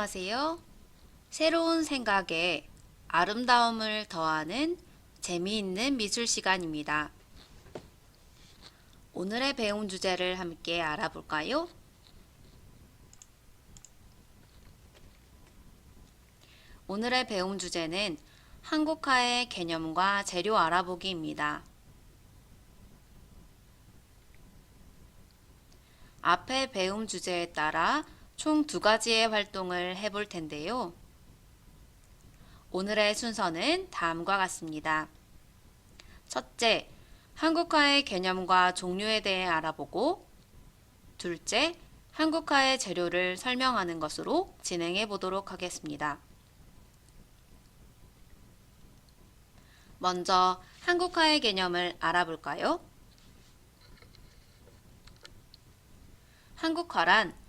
안녕하세요. 새로운 생각에 아름다움을 더하는 재미있는 미술 시간입니다. 오늘의 배움 주제를 함께 알아볼까요? 오늘의 배움 주제는 한국화의 개념과 재료 알아보기입니다. 앞의 배움 주제에 따라 총 두 가지의 활동을 해볼 텐데요. 오늘의 순서는 다음과 같습니다. 첫째, 한국화의 개념과 종류에 대해 알아보고, 둘째, 한국화의 재료를 설명하는 것으로 진행해 보도록 하겠습니다. 먼저 한국화의 개념을 알아볼까요? 한국화란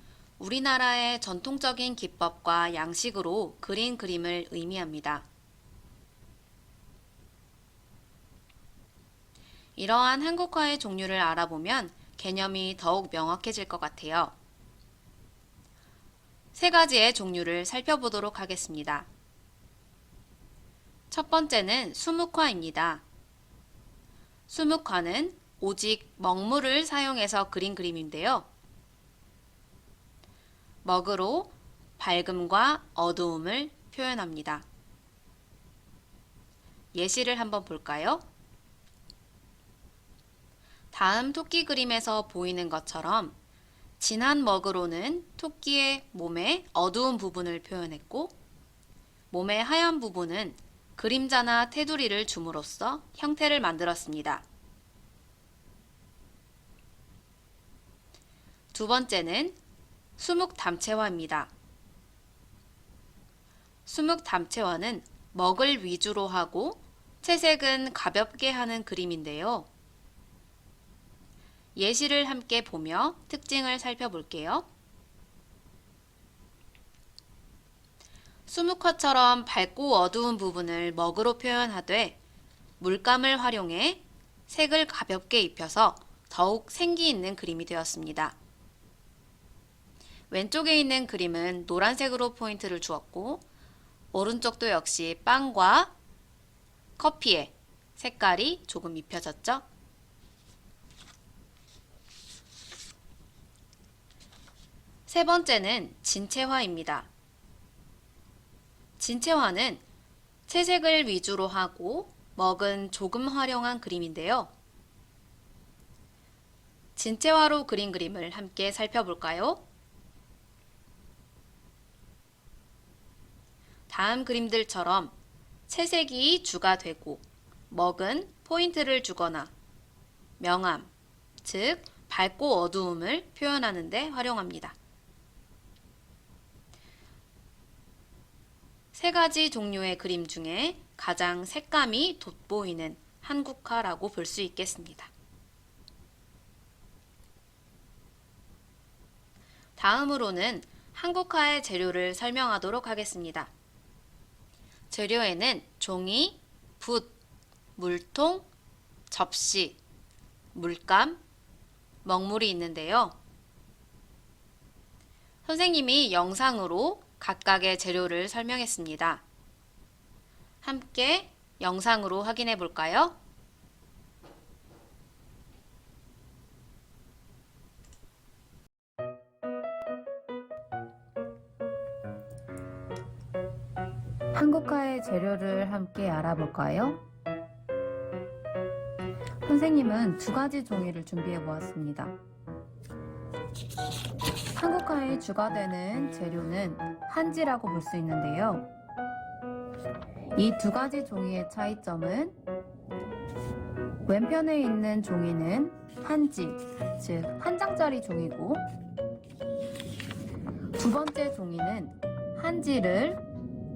우리나라의 전통적인 기법과 양식으로 그린 그림을 의미합니다. 이러한 한국화의 종류를 알아보면 개념이 더욱 명확해질 것 같아요. 세 가지의 종류를 살펴보도록 하겠습니다. 첫 번째는 수묵화입니다. 수묵화는 오직 먹물을 사용해서 그린 그림인데요. 먹으로 밝음과 어두움을 표현합니다. 예시를 한번 볼까요? 다음 토끼 그림에서 보이는 것처럼 진한 먹으로는 토끼의 몸의 어두운 부분을 표현했고 몸의 하얀 부분은 그림자나 테두리를 줌으로써 형태를 만들었습니다. 두 번째는 수묵 담채화입니다. 수묵 담채화는 먹을 위주로 하고 채색은 가볍게 하는 그림인데요. 예시를 함께 보며 특징을 살펴볼게요. 수묵화처럼 밝고 어두운 부분을 먹으로 표현하되 물감을 활용해 색을 가볍게 입혀서 더욱 생기 있는 그림이 되었습니다. 왼쪽에 있는 그림은 노란색으로 포인트를 주었고 오른쪽도 역시 빵과 커피에 색깔이 조금 입혀졌죠? 세 번째는 진채화입니다. 진채화는 채색을 위주로 하고 먹은 조금 활용한 그림인데요. 진채화로 그린 그림을 함께 살펴볼까요? 다음 그림들처럼 채색이 주가 되고 먹은 포인트를 주거나 명암, 즉 밝고 어두움을 표현하는 데 활용합니다. 세 가지 종류의 그림 중에 가장 색감이 돋보이는 한국화라고 볼 수 있겠습니다. 다음으로는 한국화의 재료를 설명하도록 하겠습니다. 재료에는 종이, 붓, 물통, 접시, 물감, 먹물이 있는데요. 선생님이 영상으로 각각의 재료를 설명했습니다. 함께 영상으로 확인해 볼까요? 한국화의 재료를 함께 알아볼까요? 선생님은 두 가지 종이를 준비해 보았습니다. 한국화의 주가 되는 재료는 한지라고 볼 수 있는데요. 이 두 가지 종이의 차이점은 왼편에 있는 종이는 한지, 즉 한 장짜리 종이고 두 번째 종이는 한지를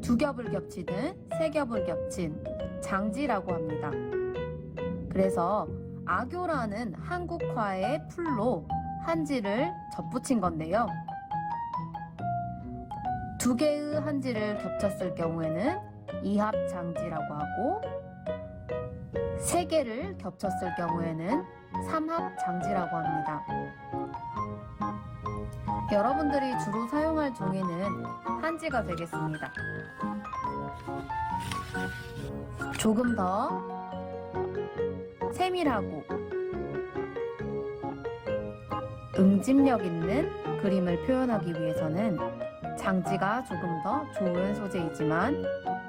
두 겹을 겹치든 세 겹을 겹친 장지라고 합니다. 그래서 악교라는 한국화의 풀로 한지를 접붙인 건데요. 두 개의 한지를 겹쳤을 경우에는 이합장지라고 하고 세 개를 겹쳤을 경우에는 삼합장지라고 합니다. 여러분들이 주로 사용할 종이는 한지가 되겠습니다. 조금 더 세밀하고 응집력 있는 그림을 표현하기 위해서는 장지가 조금 더 좋은 소재이지만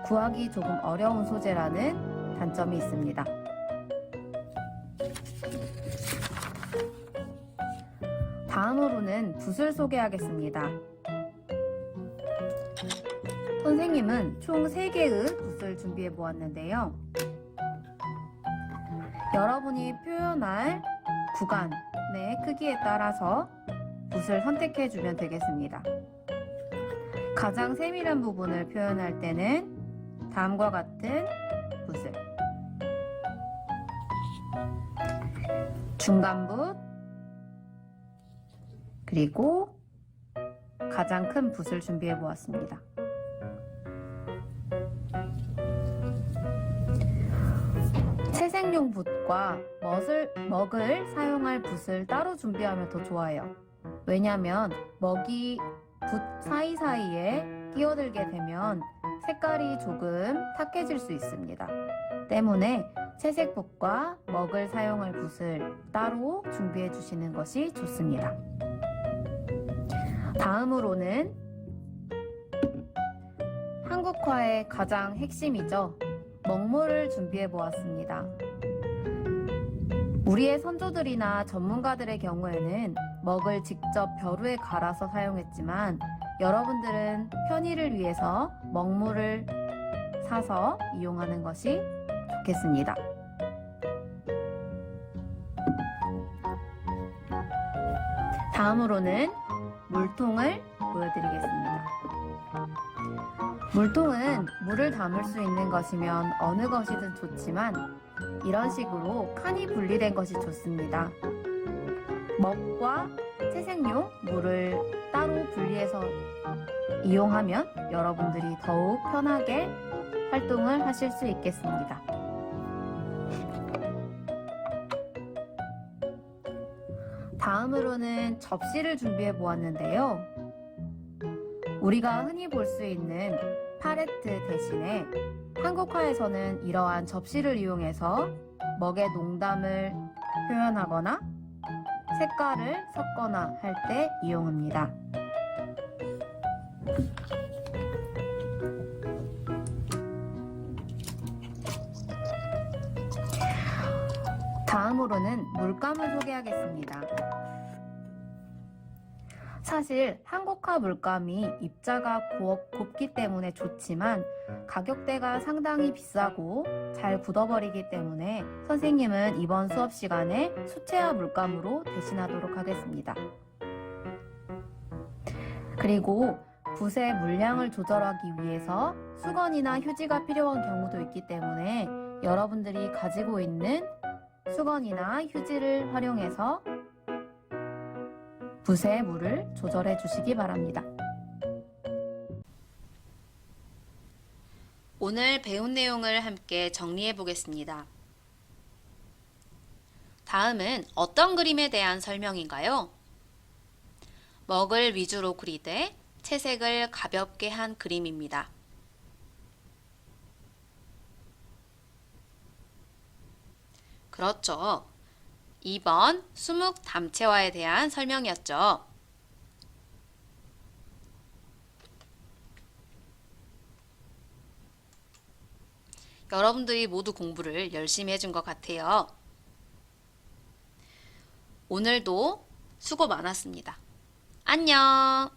구하기 조금 어려운 소재라는 단점이 있습니다. 다음으로는 붓을 소개하겠습니다. 선생님은 총 3개의 붓을 준비해 보았는데요. 여러분이 표현할 구간의 크기에 따라서 붓을 선택해 주면 되겠습니다. 가장 세밀한 부분을 표현할 때는 다음과 같은 붓을 중간 붓 그리고 가장 큰 붓을 준비해 보았습니다. 채색용 붓과 먹을, 먹을 사용할 붓을 따로 준비하면 더 좋아요. 왜냐하면 먹이 붓 사이사이에 끼어들게 되면 색깔이 조금 탁해질 수 있습니다. 때문에 채색붓과 먹을 사용할 붓을 따로 준비해 주시는 것이 좋습니다. 다음으로는 한국화의 가장 핵심이죠. 먹물을 준비해 보았습니다. 우리의 선조들이나 전문가들의 경우에는 먹을 직접 벼루에 갈아서 사용했지만 여러분들은 편의를 위해서 먹물을 사서 이용하는 것이 좋겠습니다. 다음으로는 물통을 보여드리겠습니다. 물통은 물을 담을 수 있는 것이면 어느 것이든 좋지만 이런 식으로 칸이 분리된 것이 좋습니다. 먹과 채색용 물을 따로 분리해서 이용하면 여러분들이 더욱 편하게 활동을 하실 수 있겠습니다. 다음으로는 접시를 준비해 보았는데요. 우리가 흔히 볼 수 있는 팔레트 대신에 한국화에서는 이러한 접시를 이용해서 먹의 농담을 표현하거나 색깔을 섞거나 할 때 이용합니다. 다음으로는 물감을 소개하겠습니다. 사실 한국화 물감이 입자가 곱, 곱기 때문에 좋지만 가격대가 상당히 비싸고 잘 굳어버리기 때문에 선생님은 이번 수업 시간에 수채화 물감으로 대신하도록 하겠습니다. 그리고 붓의 물량을 조절하기 위해서 수건이나 휴지가 필요한 경우도 있기 때문에 여러분들이 가지고 있는 수건이나 휴지를 활용해서 붓의 물을 조절해 주시기 바랍니다. 오늘 배운 내용을 함께 정리해 보겠습니다. 다음은 어떤 그림에 대한 설명인가요? 먹을 위주로 그리되 채색을 가볍게 한 그림입니다. 그렇죠. 2번 수묵 담채화에 대한 설명이었죠. 여러분들이 모두 공부를 열심히 해준 것 같아요. 오늘도 수고 많았습니다. 안녕!